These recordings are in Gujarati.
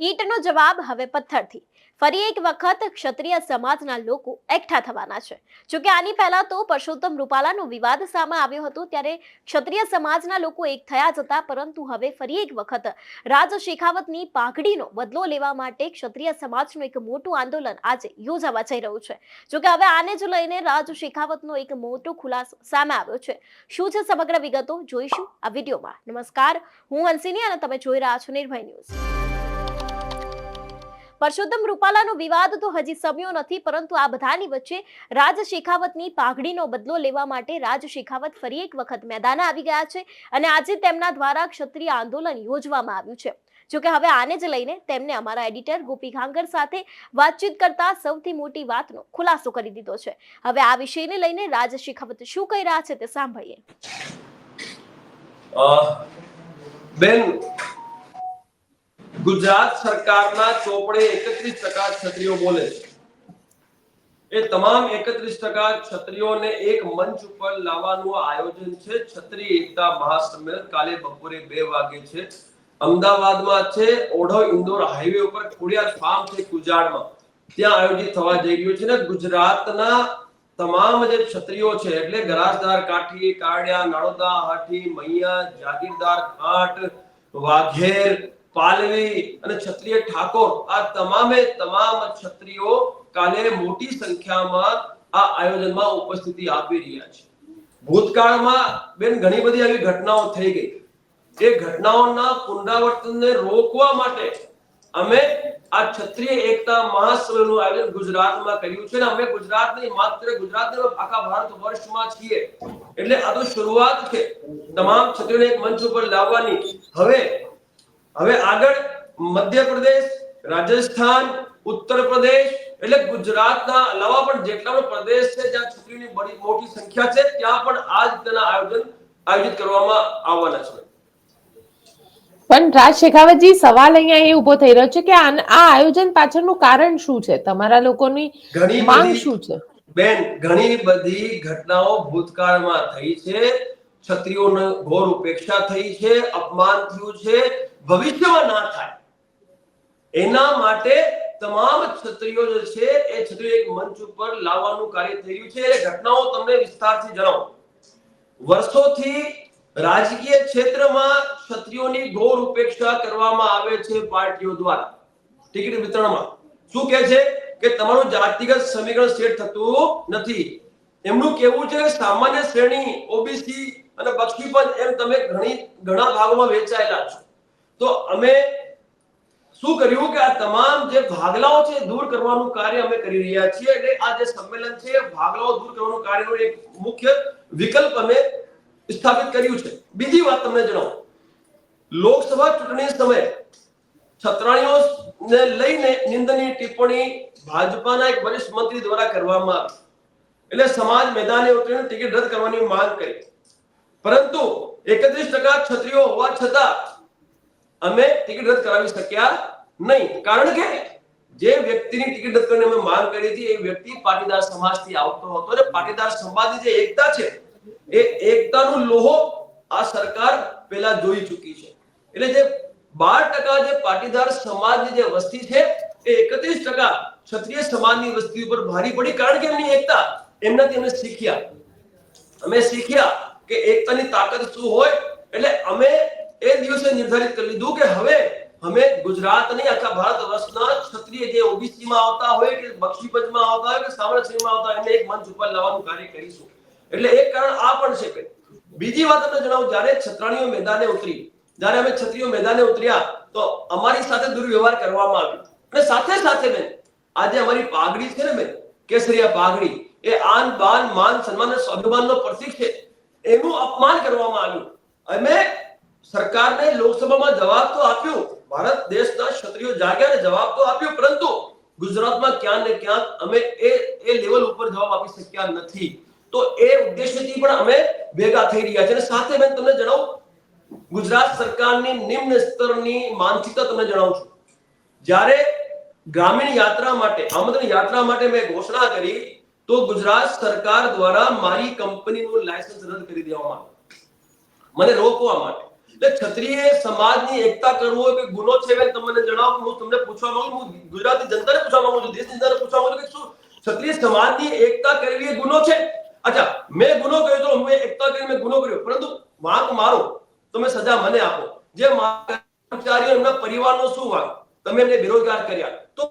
ઈંટનો જવાબ હવે પથ્થરથી. ફરી એક વખત ક્ષત્રિય સમાજના લોકો એકઠા થવાના છે. જોકે આની પહેલા તો પરસોત્તમ રૂપાલાનો વિવાદ સામે આવ્યો હતો ત્યારે ક્ષત્રિય સમાજના લોકો એક થયા જ હતા પરંતુ હવે ફરી એક વખત રાજ શેખાવતની પાઘડીનો બદલો લેવા માટે ક્ષત્રિય સમાજનું એક મોટું આંદોલન આજે યોજાવા જઈ રહ્યું છે. જોકે હવે આને જ લઈને રાજ શેખાવતનો એક મોટો ખુલાસો સામે આવ્યો છે. શું છે સમગ્ર વિગતો જોઈશું આ વિડીયોમાં. નમસ્કાર, હું હંસિની અને તમે જોઈ રહ્યા છો નિર્ભય ન્યૂઝ. પરસોત્તમ રૂપાલાનો વિવાદ તો હજી સમ્યો નથી, પરંતુ આ બધાની વચ્ચે રાજ શેખાવતની પાઘડીનો બદલો લેવા માટે રાજ શેખાવત ફરી એક વખત મેદાને આવી ગયા છે અને આજે તેમના દ્વારા ક્ષત્રિય આંદોલન યોજવામાં આવ્યું છે. જોકે હવે આને જ લઈને તેમને અમારા એડિટર ગોપી ઘાંગર સાથે વાતચીત કરતા સૌથી મોટી વાતનો ખુલાસો કરી દીધો છે. હવે આ વિષયને લઈને રાજ શેખાવત શું કહી રહ્યા છે તે સાંભળીએ. બેન ગુજરાત સરકારના ચોપડે એકત્રીસ ટકા ક્ષત્રિયો બોલે છે. એ તમામ એકત્રીસ ટકા ક્ષત્રિયોને એક મંચ ઉપર લાવવાનું આયોજન છે. ક્ષત્રિય એકતા મહાસંમેલન કાલે બપોરે બે વાગે છે. અમદાવાદમાં છે. ઓઢવ ઇન્દોર હાઈવે ઉપર ખોડિયાર ફાર્મ છે કુજાડમાં. ત્યાં આયોજિત થવા જઈ રહ્યું છે ને ગુજરાતના તમામ જે ક્ષત્રિયો છે એટલે ગરાસદાર કાઠી કારડિયા નાળોદા હાઠી મૈયા, જાગીરદાર, ખાટ, વાઘેર પાલવી અને ક્ષત્રિય ઠાકોર, આ તમામે તમામ ક્ષત્રિયો કાલે મોટી સંખ્યામાં આ આયોજનમાં ઉપસ્થિતિ આપી રહ્યા છે. ભૂતકાળમાં બેન ઘણી બધી આવી ઘટનાઓ થઈ ગઈ. એ ઘટનાઓના પુનરાવર્તનને રોકવા માટે અમે આ ક્ષત્રિય એકતા મહાસંમેલનનું આયોજન ગુજરાતમાં કર્યું છે અને અમે ગુજરાત નહીં માત્ર ગુજરાત આખા ભારત વર્ષમાં છીએ. એટલે આ તો શરૂઆત છે. તમામ ક્ષત્રિયોને એક મંચ ઉપર લાવવાની. હવે હવે આગળ મધ્યપ્રદેશ રાજસ્થાન ઉત્તર પ્રદેશ એટલે ગુજરાતના અલાવા પણ જેટલા પણ પ્રદેશ છે જ્યાં છોકરીની બડી મોટી સંખ્યા છે ત્યાં પણ આ રીતના આયોજન આયોજિત કરવામાં આવવાના છે. પણ રાજ શેખાવતજી સવાલ અહીંયા એ ઊભો થઈ રહ્યો છે કે આ આયોજન પાછળનું કારણ શું છે? તમારા લોકોની ઘણી માંગ શું છે? બેન ઘણી બધી ઘટનાઓ ભૂતકાળમાં થઈ છે ક્ષત્રિયોને ઘોર ઉપેક્ષા થઈ છે અપમાન થયું છે ભવિષ્યમાં ના થાય. એના માટે તમામ ક્ષત્રિયો જે છે, એ ક્ષત્રિય એક મંચ ઉપર લાવવાનું કાર્ય થઈ રહ્યું છે. એ ઘટનાઓ તમને વિસ્તારથી જણાવો. વર્ષોથી રાજકીય ક્ષેત્રમાં ક્ષત્રિયોની ઘોર ઉપેક્ષા કરવામાં આવે છે પાર્ટીઓ દ્વારા. ટિકિટ વિતરણમાં. શું કહે છે? કે તમારું જાતિગત સમીકરણ સેટ થતું નથી. એમનું કહેવું છે કે સામાન્ય શ્રેણી, ઓબીસી અને બક્ષીપંચ એમ તમે ઘણી, ઘણા ભાગોમાં વેચાયેલા છો. તો અમે શું કર્યું કે આ તમામ જે ભાગલાઓ છે દૂર કરવાનું કાર્ય અમે કરી રહ્યા છીએ એટલે આ જે સંમેલન છે ભાગલાઓ દૂર કરવાનું કાર્યનો એક મુખ્ય વિકલ્પ અમે સ્થાપિત કર્યું છે. બીજી વાત તમને જણાવું. લોકસભા ચૂંટણી સમયે છત્રાણીઓને લઈને નિંદનીય ટિપ્પણી ભાજપાના એક વરિષ્ઠ મંત્રી દ્વારા કરવામાં આવી. એટલે સમાજ મેદાને ઉતરીને ટિકિટ રદ કરવાની માંગ કરી. પરંતુ એકત્રીસ ટકા છત્રીઓ હોવા છતાં અમે ટિકિટ રદ કરાવી શક્યા નહીં. કારણ કે જે વ્યક્તિની ટિકિટ રદ કરીને અમે માંગ કરી હતી, એ વ્યક્તિ પાટીદાર સમાજથી આવતો હતો અને પાટીદાર સમાજની જે એકતા છે, એ એકતાનું લોહો આ સરકાર પહેલા જોઈ ચૂકી છે. એટલે જે બાર ટકા જે પાટીદાર સમાજની જે વસ્તી છે, એ એકત્રીસ ટકા ક્ષત્રિય સમાજની વસ્તી ઉપર ભારી પડી કારણ કે એમની એકતા, એમનાથી અમે શીખ્યા. અમે શીખ્યા કે એકતાની તાકાત શું હોય, એટલે અમે એ દિવસે નિર્ધારિત કરી લીધું કે હવે અમે ગુજરાત નહીં આખા ભારત વર્ષના ક્ષત્રિય જે ઓબીસી માં આવતા હોય કે બક્ષીપંચમાં આવતા હોય કે સામાન્ય શ્રેણીમાં આવતા એમને એક મંચ ઉપર લાવવાનું કાર્ય કરીશું. એટલે એક કારણ આ પણ છે બીજી વાત તમને જણાવું, જ્યારે છત્રાણીઓ મેદાને ઉતરી, જ્યારે અમે છત્રીઓ મેદાને ઉતર્યા, તો અમારી સાથે દુર્વ્યવહાર કરવામાં આવ્યો. અને સાથે સાથે બેન આજે અમારી પાઘડી છે ને બેન કેસરિયા પાઘડી, એ આન, બાન, માન, સન્માન અને સ્વાભિમાનનો પ્રતીક છે, એનું અપમાન કરવામાં આવ્યું. અમે સરકારને લોકસભામાં જવાબ તો આપ્યો. ભારત દેશના ક્ષત્રિયો જાગ્યા જવાબ તો આપ્યો. પરંતુ ગુજરાતમાં ક્યાં ને ક્યાં અમે એ એ લેવલ ઉપર જવાબ આપી શક્યા નથી. તો એ ઉદ્દેશ્યથી પણ અમે ભેગા થઈ રહ્યા છે અને સાથે મેં તમને જણાવું, ગુજરાત સરકારની નિમ્ન સ્તરની માનસિકતા તમને જણાવું છું. જ્યારે ગ્રામીણ યાત્રા માટે, આમંત્રણ યાત્રા માટે મેં ઘોષણા કરી, તો ગુજરાત સરકાર દ્વારા મારી કંપનીનું લાયસન્સ રદ કરી દેવામાં મને રોકવા માટે. એટલે ક્ષત્રિય સમાજની એકતા કરવો એ ગુનો છે એમ તમને જણાવો હું તમને પૂછવા માંગુ હું ગુજરાતી જનતાને પૂછવા માંગુ છું દેશની જનતાને પૂછવા માંગુ કે શું ક્ષત્રિય સમાજની એકતા કરવી એ ગુનો છે? અચ્છા, મેં ગુનો કર્યો તો હું એકતા કરી મેં ગુનો કર્યો. પરંતુ વાંક મારો, તમે સજા મને આપો. જે કર્મચારીઓ એમના પરિવારનો શું વાંક તમે એમને બેરોજગાર કર્યા. તો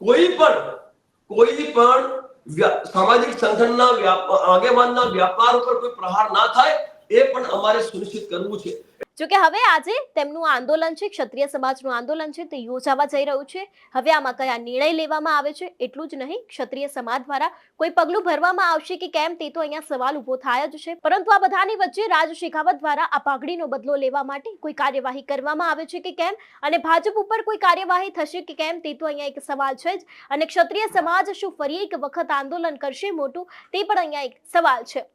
કોઈ પણ કોઈ પણ સામાજિક સંગઠનના આગેવાનના વ્યાપાર ઉપર કોઈ પ્રહાર ના થાય એ પણ અમારે સુનિશ્ચિત કરવું છે. જોકે હવે આજે તેમનું આંદોલન છે, ક્ષત્રિય સમાજનું આંદોલન છે, તે યોજાવા જઈ રહ્યું છે. હવે આમાં કયા નિર્ણય લેવામાં આવે છે, એટલું જ નહીં, ક્ષત્રિય સમાજ દ્વારા કોઈ પગલું ભરવામાં આવશે કે કેમ તે તો અહીંયા સવાલ ઊભો થાય જ છે. પરંતુ આ બધાની વચ્ચે રાજ શેખાવત દ્વારા આ પાઘડીનો બદલો લેવા માટે કોઈ કાર્યવાહી કરવામાં આવે છે કે કેમ? અને ભાજપ ઉપર કોઈ કાર્યવાહી થશે કે કેમ તે તો અહીંયા એક સવાલ છે જ. અને ક્ષત્રિય સમાજ શું ફરી એક વખત આંદોલન કરશે મોટું? તે પણ અહીંયા એક સવાલ છે.